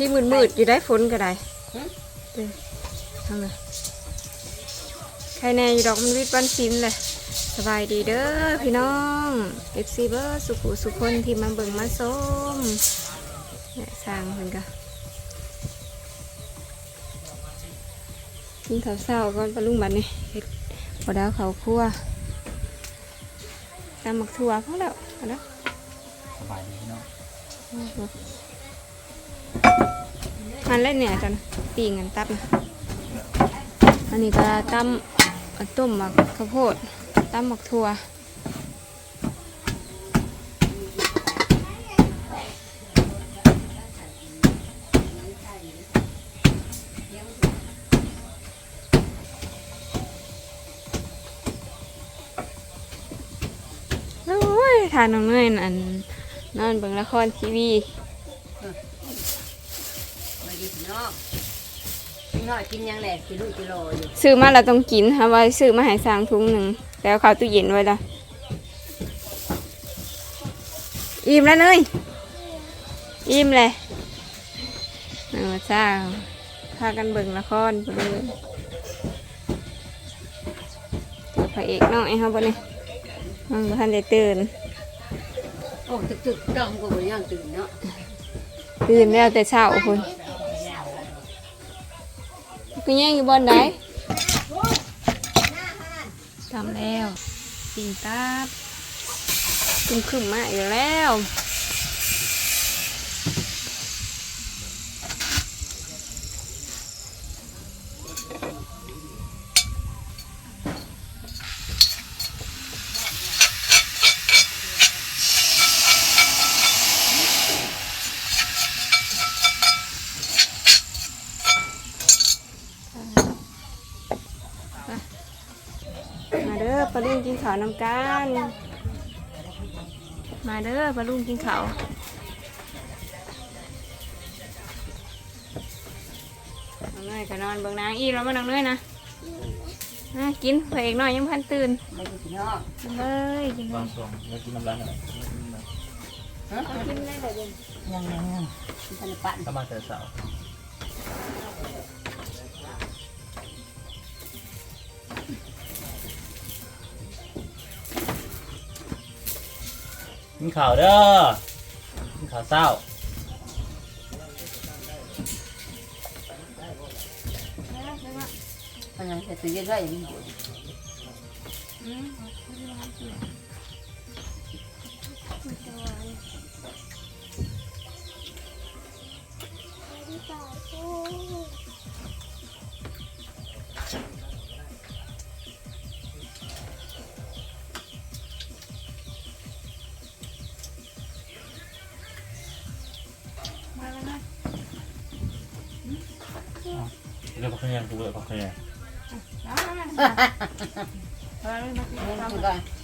ชีมืดมืดๆอยู่ได้ฝนก็ได้หึเด้อทำไงใครแน่อยู่ดอกมันวิทย์วันซิมเลยสบายดีเด้อพี่น้องเอฟซีเบอร์สุขุสุขคนที่มาเบิ่งมาส้มเนี่ยสร้างเพิ่นก็กินข้าวเช้าก่อนปลาลุงบัดนี่เฮ็ดพอดาวเขาวคั่วตำหมักถั่วพอแล้วพอแล้วสบายดีเนาะ มันเล่นเนี่ยจันปีงกันตับนะอันนี้ก็ตำเอาต้มหมักข้าวโพดตำหมักถั่วโอ้ยทานน้องเนยอันนอนเบิ่งละครทีวี น้อยกินยังแหละกินลูกกิโลอยู่ซื้อมาเราต้องกินค่ะว่าซื้อมาให้สร้างถุงหนึ่งแล้วเขาตู้เย็นไว้ละอิ่มแล้วเนยอิ่มเลยเออจ้าพากันเบิ่งละครไปเลยเจอพระเอกน้องไอ้เขาบ่เนี่ยน้องบ่ทันได้ตื่นโอ้ตึกตึกๆต้องก็บ่ยังตื่นเนาะตื่นแล้วแต่เช้าคุณ คุณยังอยู่บนไหนทำแล้วปิงตับขึ้นขึ้นมาอีกแล้ว มาเด้อปลาลุงกิน ข้าวน้ำกันมาเด้อปลาลุงกินข้าวน้องเนยก็นอนเบิ่งนางอีแล้วมาน้องเนยนะอะกินเพื่อเอกน้อยยังพันตื่นมาดีพี่น้องกินเลยกินเลบางยส่วนแล้วกินน้ำร้อนอะไรฮะกินได้แต่เย็นยังยังยังกินพันปั่นก็มาแต่เสา กินข่าวเด้อกินข่าวเศร้ามันยังจะตื่นได้ยังอยู่มา เรื่องพักยังกูเลยพักยังเอาม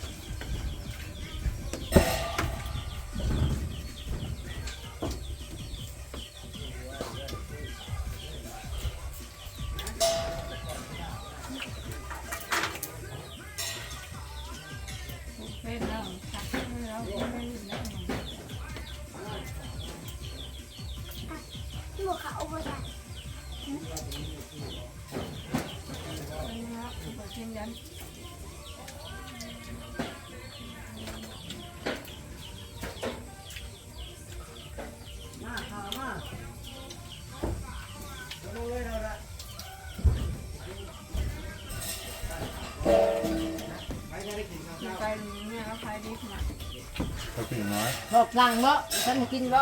เขาตื่น้อยบอกสั่งบ่ฉันกินบ่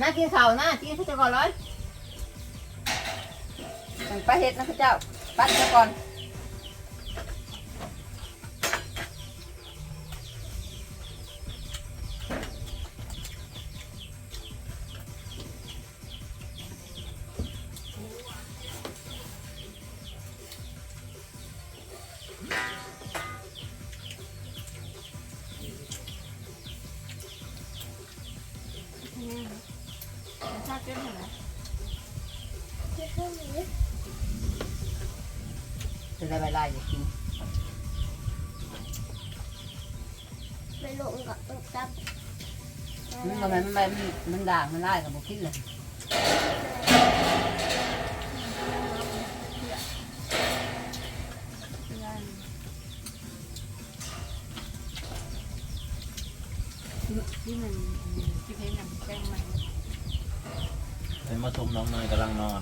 น่ากินเสาวนะกินข้าวก่อนเลยไปเห็ดนะพระเจ้าปัดซะก่อน จะได้เวลาอย่ากินไปลงกับตกตับเอมันทำไมมันไปมันด่างมันไล่กับบุกินเลยที่มันที่เพลงนำแจ้งมาเป็นมาทุมน้องเนยกำลังนอน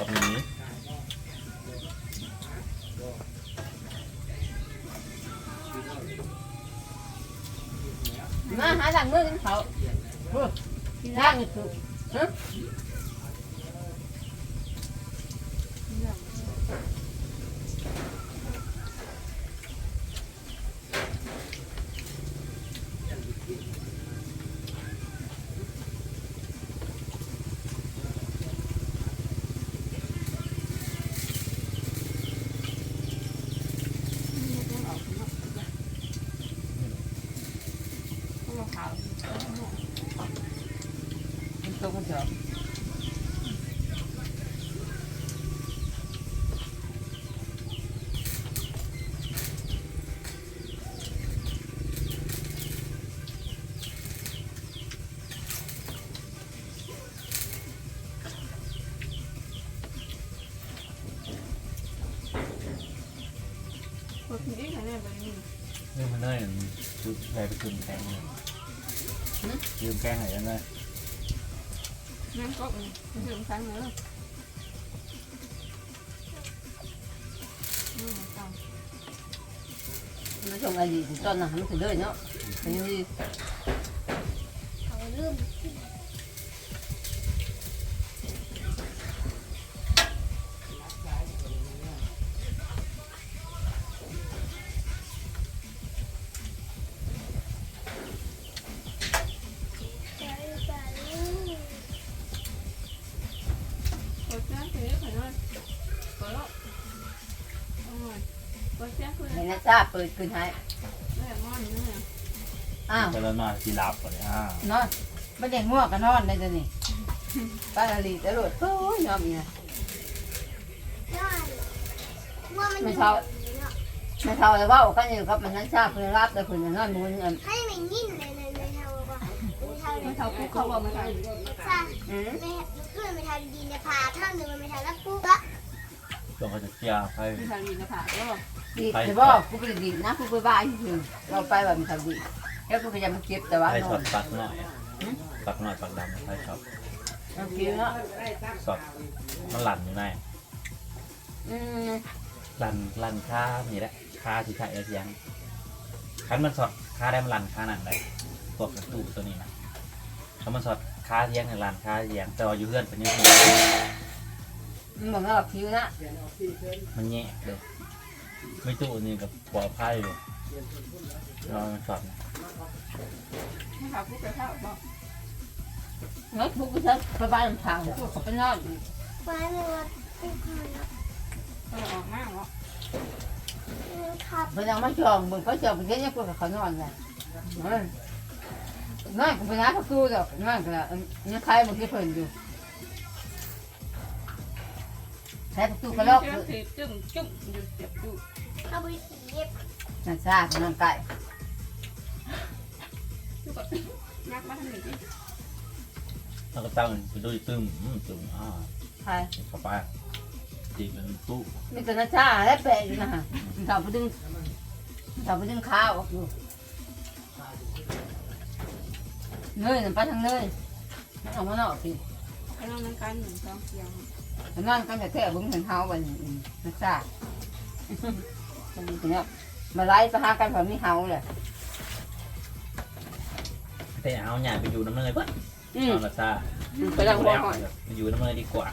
กับหมีมาหาด่างมือกันเขาด่างอยู่ฮะพวกเราขาว มันตกมันเถอะ พวกพี่ที่ไหนเนี่ยแบบนี้ นี่มันเนยชุดใหญ่ไปคืนแกงเลยยืมแกงไหนยังไง นั่งก็มันถึงครั้งแล้วอืมต่อ มันส่งไอ้ดีตอนนั้นมันถึงเลยเนาะเป็นยังไง เขาลืม เปิดแจ้งคือขนาดเปิดแล้วโอ้ยเปิดแจ้งคือ เห็ นนะจ้าเปิดคืนให้แม่งอนนี่อ้าวไปแล้วนอนสีรับก่อนเลยอ่า นอนไม่ได้ง่วงก็นอนได้จ้ะนี่ ป้าละลีตลอดโอ้ยยอมอีกนะได้ว่ามันไม่เท่าไม่เท่าเลยว่ากันอยู่ครับมันนั้นทราบเพื่อรับแต่เพื่อนนอนมุนอันให้ไม่ยินเลยในในเท่าว่าไม่เท่าไม่เนี่ยเท่าปุ๊เขาบอกไม่เท่าจ้าอืมไม่เพื่อนไม่เท่าดีเนี่ยพาท่านหนึ่งมันไม่เท่าแล้วปุ๊บละช่วงเขาจะเกี่ยวไปไม่เท่าดีนะผ่าก็ ดีแต่บอกกูไปดีนะกูไปบ้านอยู่เราไปแบบมันทำดีแล้วกูพยายามเก็บแต่ว่าให้นช็ออนตปักหน่อยอะปักหน่อยปักดำให้ช็อตเราเก็บเนาะช็อตมันหลั่นอยู่ในอืมหลั่นหลั่นค่านี่แหละค่าที่ใช้แล้วเสียงคันมันช็อตค่าได้มันหลั่นค่าหนังได้พวกระตูตัวนี้นะถ้ามันช็อตค่าเสียงในหลั่นค่าเสียงแต่ว่าอยู่เพื่อนเป็นยังไงมันบอกว่าผิวนะมันแย่เลย ไม่ตู้นี่กับปลอดภัยอยู่รอมันช็อตนะไม่เท่าปุ๊บไปเท่าบอกเนาะกูก็จะไปบ้านทางกูก็ไปนอนไว้เลยว่าปุ๊บมันนะเออออกมากเหรอขับไปยังไม่จองมึงก็จองไปเยอะๆกูก็เขานอนเลยนอนกูไปน้าประตูดอกนอนกันละนี่ใครมันคิดเพิ่นอยู่ ใช้ประตูก็ล็อกถือจุ่มจุ่มอยู่เจ็บอยู่เอาไปเย็บนั่นซ่ามันนั่งใกล้จุ่มก็ยักมาทางนี้แล้วก็ตั้งไปดูตึมอืมตึมอ่าใครเข้าไปจีบเป็นตู้นี่ก็นั่นซ่าแล้วแปะอยู่นะฮะมันทำไปดึงมันทำไปดึงข้าวออกอยู่เนยนั่นไปทางเนยมันออกมานอกสิไอ้น้องนั่งกันหนึ่งสองเสียงมั นนอนกันแต่แท้บุ้งเห็นเท้าวันนักซ่ามันดีเนี่ยมาไล่ไปหากันแบบมีเฮาเลยแต่เอาหยาไปอยู่น้ำเนยปุ๊บอืมเอาละซ่าไปดังหัวหอยไปอยู่น้ำเนยดีกว่า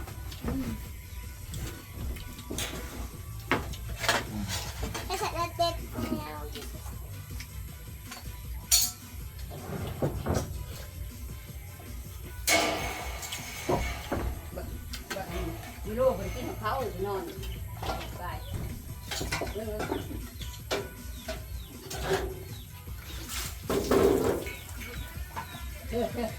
เลยเออเออ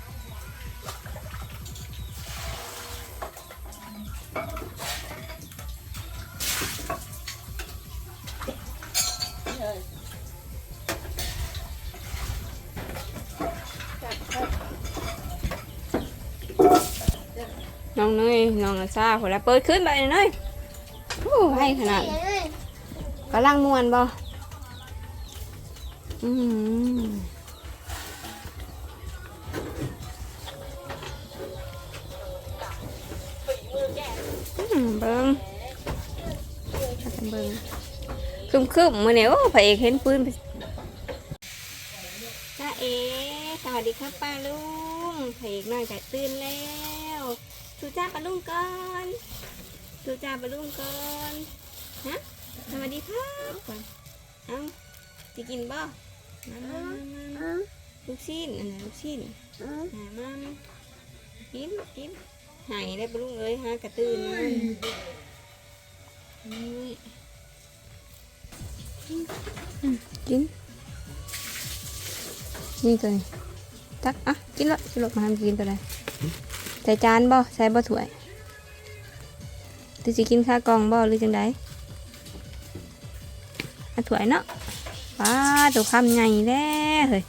น้องเนยน้องอาซาหัวละเปิดขึ้นไปเลยเนยโอ้ให้ขนาด Ôi, กำลังมวนบ่อืมเบิ้งพากันเบิ้งคึมคึมมือเนี่ยโอ้พระเอกเห็นปืนจ้าเอ๋สวัสดีครับป้าลุงพระเอกน่าจะตื่นแล้วสูจ้าป้าลุงก่อนสูจ้าป้าลุงก่อนฮะ สวัสดีครับก่อนเอ้าจะกินบ่มามามามาลูกชิ้นอันไหนลูกชิ้นหามามากินกินหายได้ปลุงเอ้ยฮะกระตื่นมันนี่กินนี่ตัวนี้ตักอะกินละกินละมาทำกินตัวไหนใส่จานบ่ใส่บ่ถ้วยตัวสิกินข้าวกองบ่หรือจังได ถ้วยเนาะว้าตัวคำใหญ่แล้เฮ้ย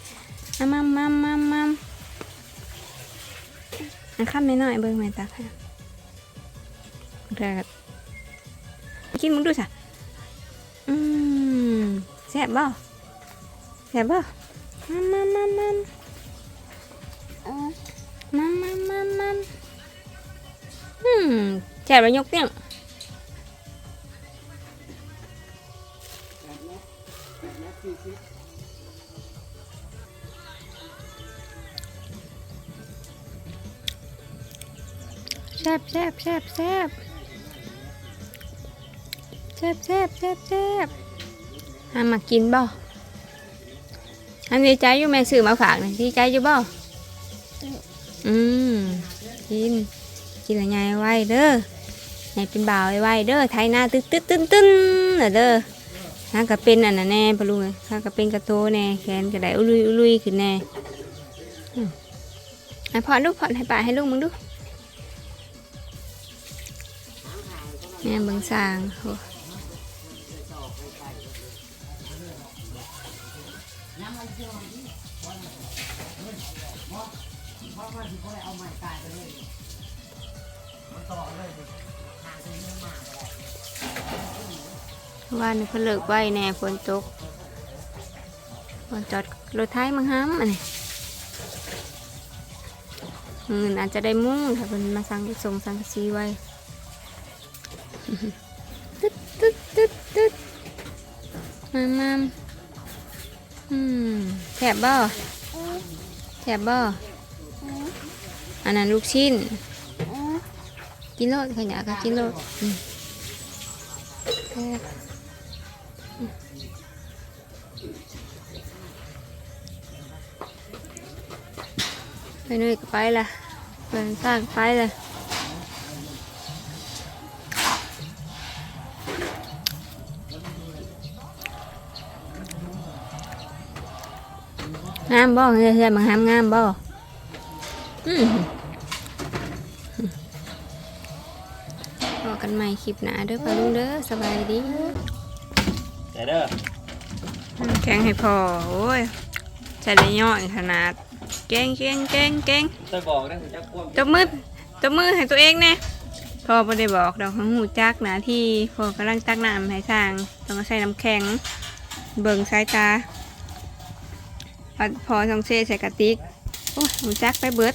มัมมัมมัมมัมอะคำน้อยเบิ่งแม่ตักให้เดี๋ยวกินมึงดูสิอืมแซ่บบ่แซ่บบ่มัมมัมมัมมัมมัมมัมมัมมัมอืมแจ่บแล้วยกเตี้ยง ซ่บแซ่บแซ่บแซ่บแซ่บแซ่บแซ่บแซ่บหามากินบ่อันดีใจอยู่แม่ซื้อมาฝากนี่ดีใจอยู่บ่อืมกินกินอะไรไงไว้เด้อไงเป็นบ่าวไว้เด้อไทยหน้าตึ๊ดตึ๊ดตึ้นตึ้นน่ะเด้อถ้าก็เป็นอันนั้นแน่ปะลุงเอ้ยถ้าก็เป็นกระโตแน่แขนก็ไดอุลุยอุลุยขึ้นแน่ให้พอลูกพอให้ป่าให้ลูกมึงดู แม่เบิ่งสางโหว่านี่เพนเลิกไว้แน่ฝนตกฝนจอดรถไทยมังห้ำอันนี้เงินอาจจะได้มุ่งถ้าเป็นมาสั่งส่งสังกะสีไว้ ตึ๊ดตึ๊ดตึ๊ดตึ๊ดมามาอืมแถบบ่แถบบ่อันนั้นลูกชิ้น กินโลดขยะก็กินโลดอืมแซ่บอืมไปนู่นก็ไปละเดินสร้างไปเลยามบ่เฮ้ยเฮ้ยมันงามงามบ่อืมพอกันใหม่คลิปหน้าเด้อพ่อลุงเด้อสบายดีแต่เด้อแข่งให้พอโอ้ยใช้ได้ย่อยขนาดเก่งเก่งเก่งเก่งจะบอกนะคุณจะควบตบมือตบมือให้ตัวเองแน่พอไม่ได้บอกดอกของหูจักหนาที่พอกำลังตักน้ำให้ทางต้องใช้น้ำแข็ง เบิ่งสายตา พอพอต้องเซใส่กระติก โอ้ยหูจักไปเบิด